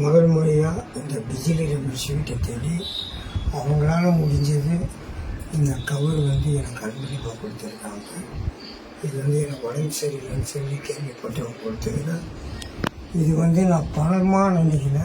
முதல் முறையாக இந்த பிஜிலி ரமேஷ் தேடி அவங்களால முடிஞ்சது இந்த கவர் வந்து எனக்கு அன்பளிப்பாக கொடுத்துருக்காங்க. இது வந்து எனக்கு உடம்பு சரியில்லைன்னு சொல்லி கேள்விப்பட்டவங்க கொடுத்துருக்கேன். இது வந்து நான் பணமாக நினைக்கல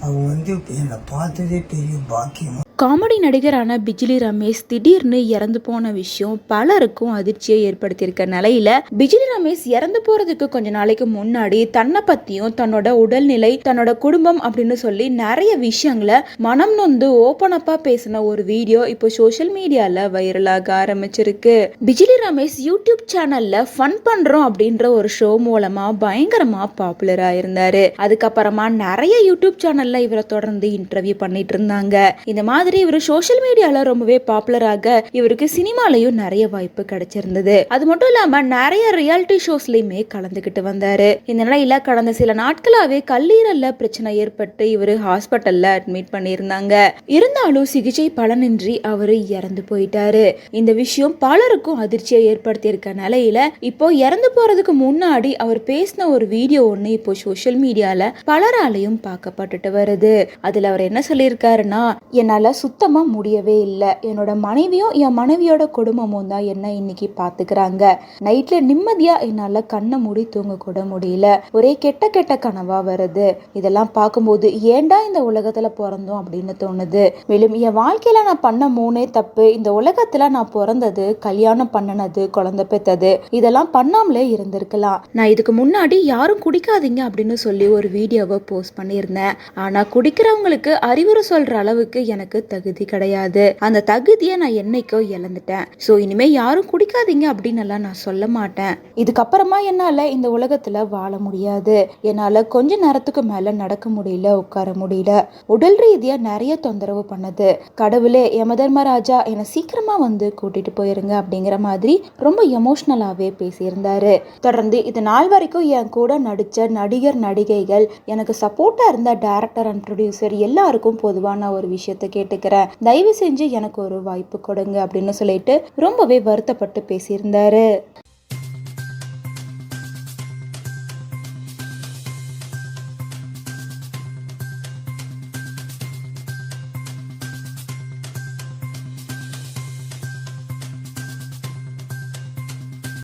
அவங்க வந்து என்னை பார்த்ததே பெரிய பாக்கியமாக காமெடி நடிகரான பிஜிலி ரமேஷ் திடீர்னு இறந்து போன விஷயம் பலருக்கும் அதிர்ச்சியை ஏற்படுத்தியிருக்க நிலையில பிஜிலி ரமேஷ் இறந்து போறதுக்கு கொஞ்ச நாளைக்கு முன்னாடி தன்னை பத்தியும் தன்னோட உடல்நிலை தன்னோட குடும்பம் அப்படின்னு சொல்லி நிறைய விஷயங்களை மனம் நொந்து ஓபன் அப்பா பேசின ஒரு வீடியோ இப்போ சோஷியல் மீடியால வைரலாக ஆரம்பிச்சிருக்கு. பிஜிலி ரமேஷ் யூடியூப் சேனல்ல ஃபன் பண்றோம் அப்படின்ற ஒரு ஷோ மூலமா பயங்கரமா பாப்புலர் ஆயிருந்தாரு அதுக்கப்புறமா நிறைய யூடியூப் சேனல்ல இவரை தொடர்ந்து இன்டர்வியூ பண்ணிட்டு இருந்தாங்க. இந்த மாதிரி இவர் சோஷியல் மீடியால ரொம்பவே பாப்புலராக இவருக்கு சினிமாலையும் நிறைய வாய்ப்பு கிடைச்சிருந்தது. அது மட்டும் இல்லாம நிறைய ரியாலிட்டி ஷோஸ்லயுமே கலந்துகிட்டு வந்தாரு. இந்த நிலையில கடந்த சில நாட்களாவே கல்லீரல்ல பிரச்சனை ஏற்பட்டு இவர் ஹாஸ்பிட்டல்ல அட்மிட் பண்ணியிருந்தாங்க. இருந்தாலும் சிகிச்சை பலனின்றி அவரு இறந்து போயிட்டாரு. இந்த விஷயம் பலருக்கும் அதிர்ச்சியை ஏற்படுத்தியிருக்க நிலையில இப்போ இறந்து போறதுக்கு முன்னாடி அவர் பேசின ஒரு வீடியோ ஒன்று இப்போ சோஷியல் மீடியால பலராலையும் பார்க்கப்பட்டுட்டு வருது. அதுல அவர் என்ன சொல்லியிருக்காருன்னா என்னால சுத்தமாக முடியவே இல்லை. என்னோட மனைவியும் என் மனைவியோட குடும்பமும் தான் என்ன இன்னைக்கு பார்த்துக்கிறாங்க நைட்ல நிம்மதியாக என்னால் கண்ணை மூடி தூங்க கூட முடியல. ஒரே கெட்ட கெட்ட கனவா வருது. இதெல்லாம் பார்க்கும்போது ஏன்டா இந்த உலகத்துல பிறந்தோம்? அப்படின்னு தோணுது. மேலும் என் வாழ்க்கையில நான் பண்ண மூணே தப்பு இந்த உலகத்துல நான் பிறந்தது கல்யாணம் பண்ணினது குழந்தை பெத்தது இதெல்லாம் பண்ணாமலே இருந்திருக்கலாம். நான் இதுக்கு முன்னாடி யாரும் குடிக்காதீங்க அப்படின்னு சொல்லி ஒரு வீடியோவை போஸ்ட் பண்ணியிருந்தேன். ஆனா குடிக்கிறவங்களுக்கு அறிவுரை சொல்ற அளவுக்கு எனக்கு தகுதி கிடையாது. அந்த தகுதியை நான் என்னைக்கோ இழந்துட்டேன். ஸோ இனிமே யாரும் குடிக்காதீங்க அப்படின்னு எல்லாம் நான் சொல்ல மாட்டேன். இதுக்கப்புறமா என்னால் இந்த உலகத்தில் வாழ முடியாது. என்னால் கொஞ்ச நேரத்துக்கு மேலே நடக்க முடியல உட்கார முடியல. உடல் ரீதியாக நிறைய தொந்தரவு பண்ணது. கடவுளே யமதர்மராஜா என்னை சீக்கிரமாக வந்து கூட்டிகிட்டு போயிருங்க அப்படிங்கிற மாதிரி ரொம்ப எமோஷ்னலாகவே பேசியிருந்தாரு. தொடர்ந்து இது நாள் வரைக்கும் என் கூட நடித்த நடிகர் நடிகைகள் எனக்கு சப்போர்ட்டாக இருந்த டேரக்டர் அண்ட் ப்ரொடியூசர் எல்லாருக்கும் பொதுவான ஒரு விஷயத்த கேட்டுக்கிறேன் தயவு செஞ்சு எனக்கு ஒரு வாய்ப்பு கொடுங்க அப்படின்னு சொல்லிட்டு ரொம்பவே வருத்தப்பட்டு பேசியிருந்தாரு.